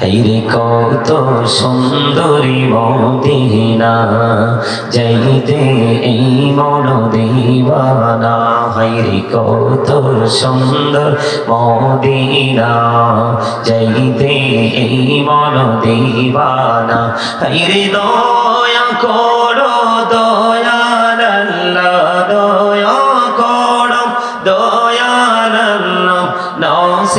হাইরে কত সুন্দরী মদিনা, যাইতে এই মন দিবানা। হাইরে কত সুন্দর মদিনা, যাইতে এই মন দিবানা। হাইরে দয়া করো দয়াল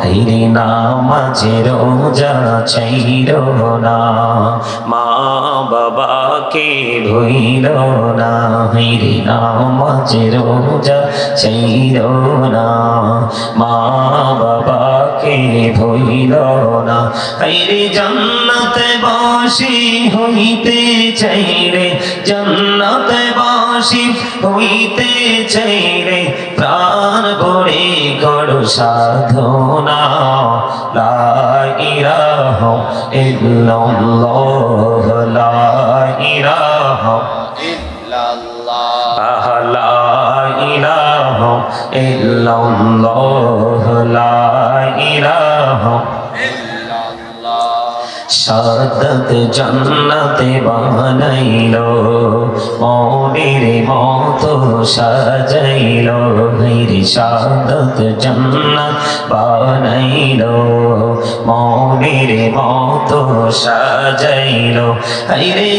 হাইরে নামাজে রোজা না। মা বাবাকে ভইল না হাইরে নামাজে রোজা ছাইরো না। মা বাবাকে ভইল না হাইরে জান্নাতে বাসি হইতে চাইরে জান্নাতে বাসি হইতে চাইরে প্রাণ ভরে করো সাধনা। লা ইলাহা ইল্লাল্লাহ। সাদত জান্নাতে বানাইলো, মনের মতো সাজাইলো, মেরি সাদত জান্নাত বানাইলো, মনের মতো সাজাইলো। হাইরে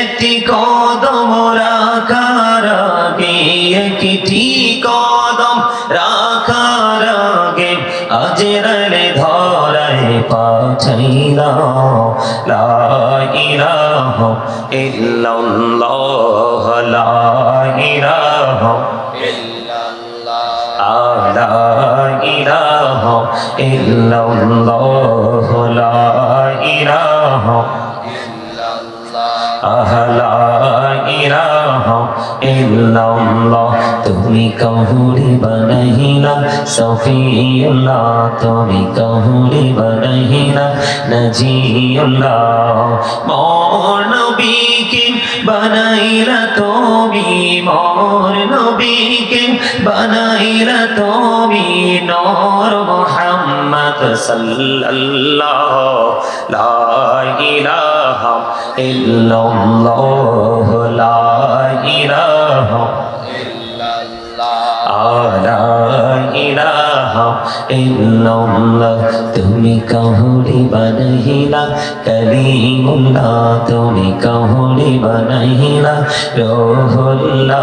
একটি কদম রাখার আগে, একটি কদম রাখার আগে আজরালে ধরায় পাঠাইলা। লা ইলাহা ইল্লাল্লাহ লা ইলাহা লা ইলাহা ইল্লাল্লাহ। লা ইলাহা আহলা ইল্লাল্লাহ, তুমি কহুরি বানাইলা। সফিউল্লাহ, তুমি কহুরি বানাইলা। নজিউল্লাহ, মোর নবীকে বানাইলা তুমি, মোর নবীকে বানাইলা তুমি। নূর মুহাম্মদ সাল্লাল্লাহ লা ইলাহা ইলাহা ইল্লাল্লাহ লা ইলাহা তুমি কহরি বনহিলা কলিমুল্লা তুমি কহরি বনহিলা রোহুল্লা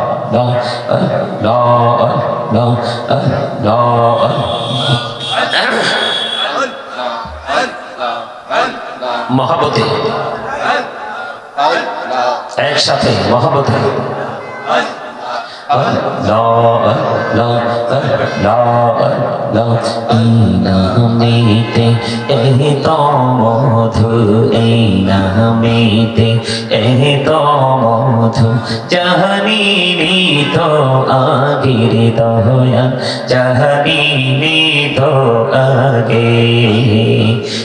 মহাবতে একসাথে মহাবতে নামেতে এই তো মধু এই নামেতে এই তো মধু জাহানি তো আগির দয়া জাহানি তো আগে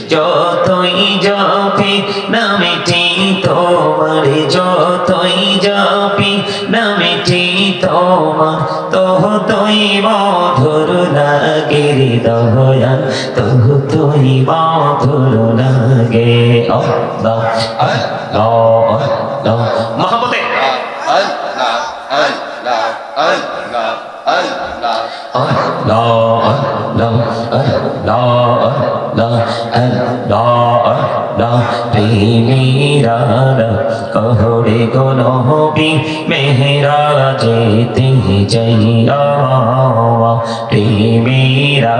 যতই জপি নামেটি তোমার যতই জপি নামেটি তোমার তহ তুই মধুর লাগে দয়াল তহ তুই মধুর লাগে অল্লাহ অল্লাহ অল্লাহ Allah প্রেমীরা কহরে গনবি মেহরা যেতে যাইয়া প্রেমীরা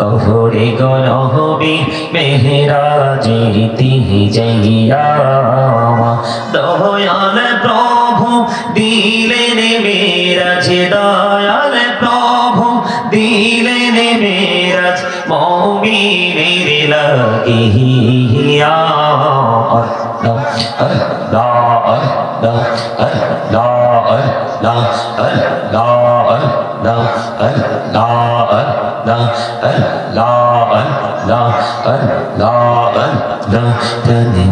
কহরে গনবি মেহরা যেতে যাইয়া দয়াল প্রভু, দিলেন মেরাজ, দয়াল প্রভু, দিলেন মেরাজ, মমিনের লাগিয়া আল্লাহ আল্লাহ আল্লাহ আল্লাহ আল্লাহ আল্লাহ আল্লাহ আল্লাহ আল্লাহ আল্লাহ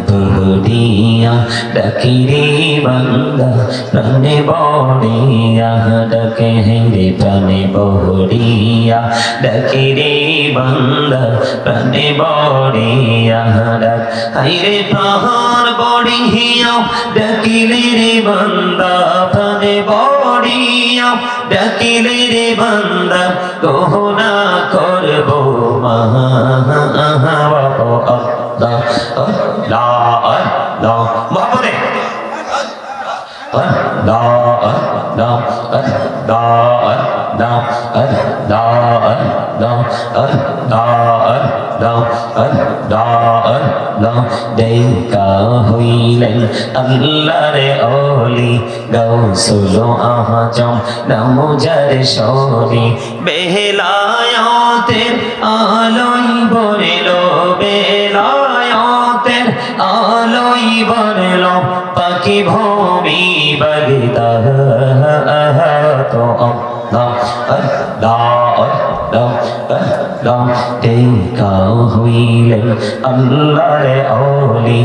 ধনিয়া ডকিরে বন্দা, প্রাণে বড়িয়া, ডকে হেরে প্রাণে বড়িয়া ডকিরে বন্দা, প্রাণে বড়িয়া, ডক হাইরে পাহাড় বড়িয়া ডাকিলে রে বান্দা প্রাণে বড়িয়া ডাকিলে রে বান্দা গহনা করব মহা আল্লাহ আল্লাহ আল্লাহ মহাপদে আল্লাহ দাও দা আর দা আর দাও দেখা হইলেন অলি গাও সুলো আহাজম নামুজার সরি বেলায়তের আলোই বরিল বেলায়তের আলোই বরিল পাখি ভূমি বলিতা আহা আল্লাহ দেখা হইলেন আল্লাহর অলি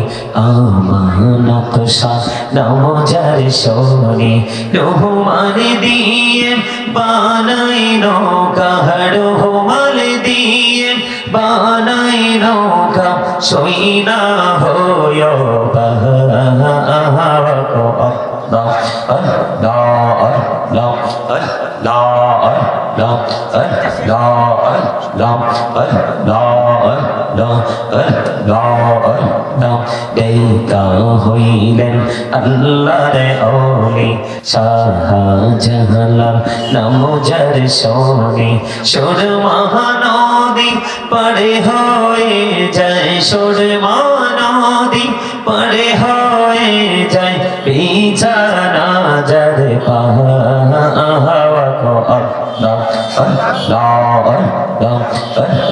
আমানত শাহ নমজার শনি। রহমান দিয়ে বানাই নৌকা, রহমান দিয়ে বানাই নৌকা সইনা হয় আল্লাহ আল্লাহ আল্লাহ আল্লাহ আল্লাহ আল্লাহ দেখা হইলেন আল্লাহর অলি শাহজালাল নামজার সোনি সুর মহানদী পড়ে হয়ে যায় সুর মহানদী পড়ে হয়ে যায় বিছানা যার পাহাওয়া কো আল্লাহ আল্লাহ আল্লাহ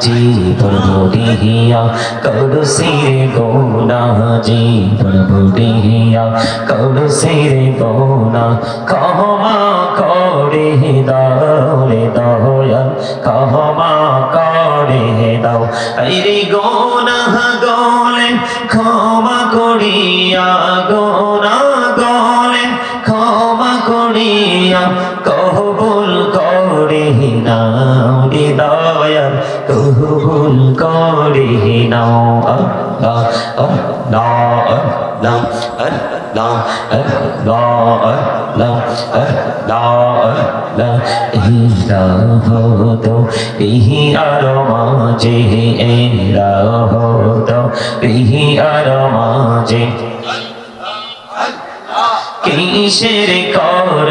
জীবন বুড়িয়া করু সিরে গোনা জীবন বুড়িয়া করু সিরে গোনা ক্ষমা করে দাও রে দয়াল ক্ষমা করে দাও আইরে গোনা গলে ক্ষমা করিয়া গোনা গলে নাও আল্লাহ আল্লাহ আল্লাহ আল্লাহ আল্লাহ আল্লাহ আল্লাহ আল্লাহ হতো ইহি আর মাঝে এরা হতো ইহি আর মাঝে কিসের কর